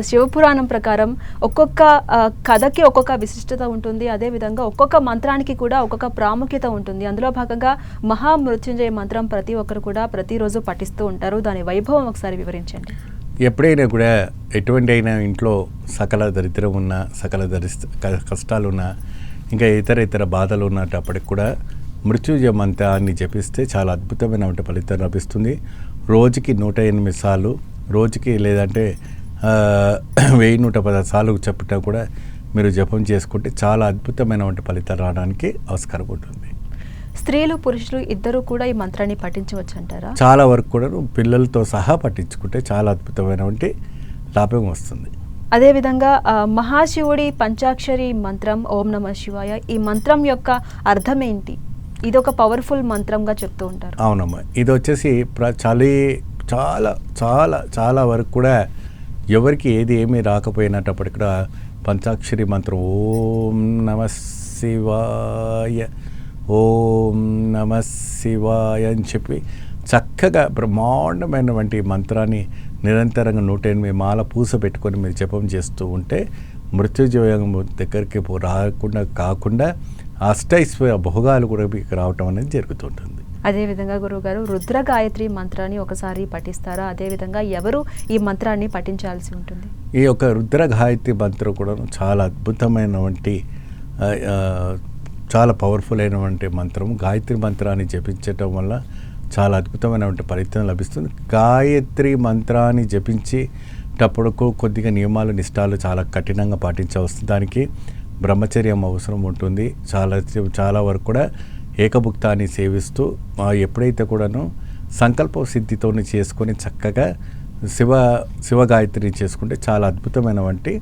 శివపురాణం ప్రకారం ఒక్కొక్క కథకి ఒక్కొక్క విశిష్టత ఉంటుంది. అదేవిధంగా ఒక్కొక్క మంత్రానికి కూడా ఒక్కొక్క ప్రాముఖ్యత ఉంటుంది. అందులో భాగంగా మహామృత్యుంజయ మంత్రం ప్రతి ఒక్కరు కూడా ప్రతిరోజు పఠిస్తూ ఉంటారు. దాని వైభవం ఒకసారి వివరించండి. ఎప్పుడైనా కూడా ఎటువంటి అయినా ఇంట్లో సకల దరిద్రం ఉన్నా సకల దరిస్త క- కష్టాలు ఇంకా ఇతర ఇతర బాధలు ఉన్నప్పటికి కూడా మృత్యుజయ మంత్రాన్ని జపిస్తే చాలా అద్భుతమైన ఫలితం లభిస్తుంది. రోజుకి నూట ఎనిమిది సార్లు రోజుకి లేదంటే వెయ్యి నూట పదహారు సార్లు చెప్పటం కూడా మీరు జపం చేసుకుంటే చాలా అద్భుతమైన ఫలితాలు రావడానికి ఆస్కారం ఉంటుంది. స్త్రీలు పురుషులు ఇద్దరు కూడా ఈ మంత్రాన్ని పఠించవచ్చు అంటారా చాలా వరకు కూడా పిల్లలతో సహా పట్టించుకుంటే చాలా అద్భుతమైనటువంటి లాభం వస్తుంది. అదేవిధంగా మహాశివుడి పంచాక్షరి మంత్రం ఓం నమ శివాయ ఈ మంత్రం యొక్క అర్థం ఏంటి? ఇది ఒక పవర్ఫుల్ మంత్రంగా చెప్తూ ఉంటారు. అవునమ్మా. ఇది వచ్చేసి ప్ర చలి చాలా చాలా చాలా వరకు కూడా ఎవరికి ఏది ఏమీ రాకపోయినప్పటికి కూడా పంచాక్షరి మంత్రం ఓం నమ శివాయ ఓం నమ శివాయ అని చెప్పి చక్కగా బ్రహ్మాండమైనటువంటి మంత్రాన్ని నిరంతరంగా నూట ఎనిమిది మాల పూస పెట్టుకొని మీరు జపం చేస్తూ ఉంటే మృత్యుజయం దగ్గరికి పో- రాకుండా కాకుండా అష్టైశ్వర్య భోగాలు కూడా మీకు రావటం అనేది జరుగుతుంటుంది. అదేవిధంగా గురువుగారు రుద్ర గాయత్రి మంత్రాన్ని ఒకసారి పఠిస్తారా? అదేవిధంగా ఎవరు ఈ మంత్రాన్ని పఠించాల్సి ఉంటుంది? ఈ యొక్క రుద్ర గాయత్రి మంత్రం కూడా చాలా అద్భుతమైనటువంటి చాలా పవర్ఫుల్ అయినటువంటి మంత్రం. గాయత్రి మంత్రాన్ని జపించటం వల్ల చాలా అద్భుతమైనటువంటి ఫలితం లభిస్తుంది. గాయత్రి మంత్రాన్ని జపించేటప్పుడు కొద్దిగా నియమాలు నిష్టాలు చాలా కఠినంగా పాటించవస్తుంది దానికి బ్రహ్మచర్యం అవసరం ఉంటుంది. చాలా చాలా వరకు కూడా ఏకభుక్తాన్ని సేవిస్తూ ఎప్పుడైతే కూడాను సంకల్ప సిద్ధితో చేసుకొని చక్కగా శివ శివ గాయత్రిని చేసుకుంటే చాలా అద్భుతమైనటువంటి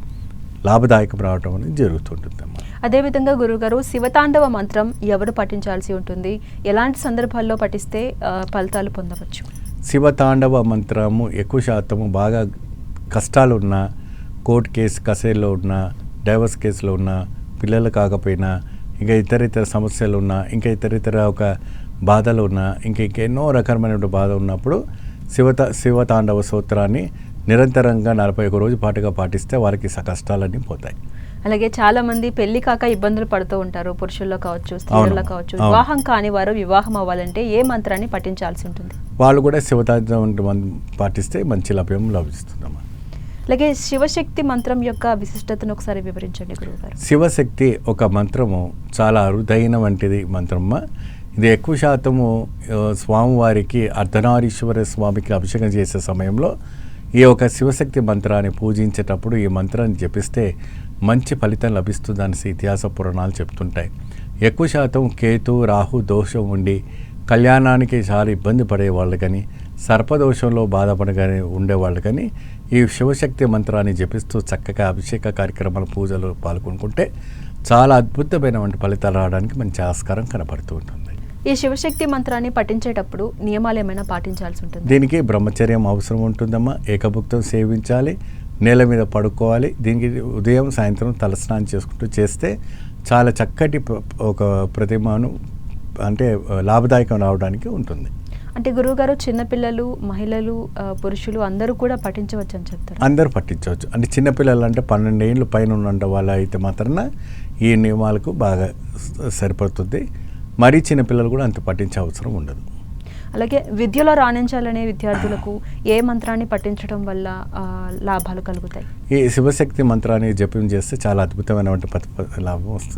లాభదాయకం రావటం అనేది జరుగుతుంటుందమ్మా. అదేవిధంగా గురువుగారు శివతాండవ మంత్రం ఎవరు పఠించాల్సి ఉంటుంది? ఎలాంటి సందర్భాల్లో పఠిస్తే ఫలితాలు పొందవచ్చు? శివతాండవ మంత్రము ఎక్కువ శాతము బాగా కష్టాలు ఉన్నా కోర్టు కేసు కసేల్లో ఉన్నా డైవర్స్ కేసులో ఉన్నా పిల్లలు కాకపోయినా ఇంకా ఇతర ఇతర సమస్యలు ఉన్నా ఇంకా ఇతర ఇతర ఒక బాధలు ఉన్నా ఇంకా ఇంకా ఎన్నో రకమైన బాధ ఉన్నప్పుడు శివత శివతాండవ సూత్రాన్ని నిరంతరంగా నలభై ఒక రోజు పాటుగా పాటిస్తే వారికి కష్టాలన్నీ పోతాయి. అలాగే చాలా మంది పెళ్ళి కాక ఇబ్బందులు పడుతూ ఉంటారు. పురుషుల్లో కావచ్చు స్త్రీల్లో కావచ్చు. వివాహం కాని వారు వివాహం అవ్వాలంటే ఏ మంత్రాన్ని పఠించాల్సి ఉంటుంది? వాళ్ళు కూడా శివతాండవం పాటిస్తే మంచి లభ్యం లభిస్తుందమ్మా అలాగే శివశక్తి మంత్రం యొక్క విశిష్టతను ఒకసారి వివరించండి గురువుగారు. శివశక్తి ఒక మంత్రము చాలా అరుదైన వంటిది మంత్రమ్మ. ఇది ఎక్కువ శాతము స్వామివారికి అర్ధనారీశ్వర స్వామికి అభిషేకం చేసే సమయంలో ఈ యొక్క శివశక్తి మంత్రాన్ని పూజించేటప్పుడు ఈ మంత్రాన్ని జపిస్తే మంచి ఫలితం లభిస్తుందని ఇతిహాస పురాణాలు చెప్తుంటాయి. ఎక్కువ శాతం కేతు రాహు దోషం ఉండి కళ్యాణానికి చాలా ఇబ్బంది పడే వాళ్ళు కానీ సర్పదోషంలో బాధపడగానే ఉండేవాళ్ళు కానీ ఈ శివశక్తి మంత్రాన్ని జపిస్తూ చక్కగా అభిషేక కార్యక్రమాల పూజలు పాల్గొనుకుంటే చాలా అద్భుతమైనటువంటి ఫలితాలు రావడానికి మంచి ఆస్కారం కనపడుతూ ఉంటుంది. ఈ శివశక్తి మంత్రాన్ని పఠించేటప్పుడు నియమాలు ఏమైనా పాటించాల్సి ఉంటుంది? దీనికి బ్రహ్మచర్యం అవసరం ఉంటుందమ్మా. ఏకభుక్తం సేవించాలి నేల మీద పడుకోవాలి దీనికి ఉదయం సాయంత్రం తలస్నానం చేసుకుంటూ చేస్తే చాలా చక్కటి ఒక ప్రతిమను అంటే లాభదాయకం రావడానికి ఉంటుంది. అంటే గురువుగారు చిన్నపిల్లలు మహిళలు పురుషులు అందరూ కూడా పఠించవచ్చు అని చెప్తారు. అందరూ పట్టించవచ్చు అంటే చిన్నపిల్లలు అంటే పన్నెండు ఏళ్ళు పైన ఉన్న వాళ్ళ అయితే మాత్రాన ఈ నియమాలకు బాగా సరిపడుతుంది. మరీ చిన్నపిల్లలు కూడా అంత పట్టించే అవసరం ఉండదు. అలాగే విద్యలో రాణించాలనే విద్యార్థులకు ఏ మంత్రాన్ని పఠించడం వల్ల లాభాలు కలుగుతాయి? ఈ శివశక్తి మంత్రాన్ని జపం చేస్తే చాలా అద్భుతమైనటువంటి లాభం వస్తుంది.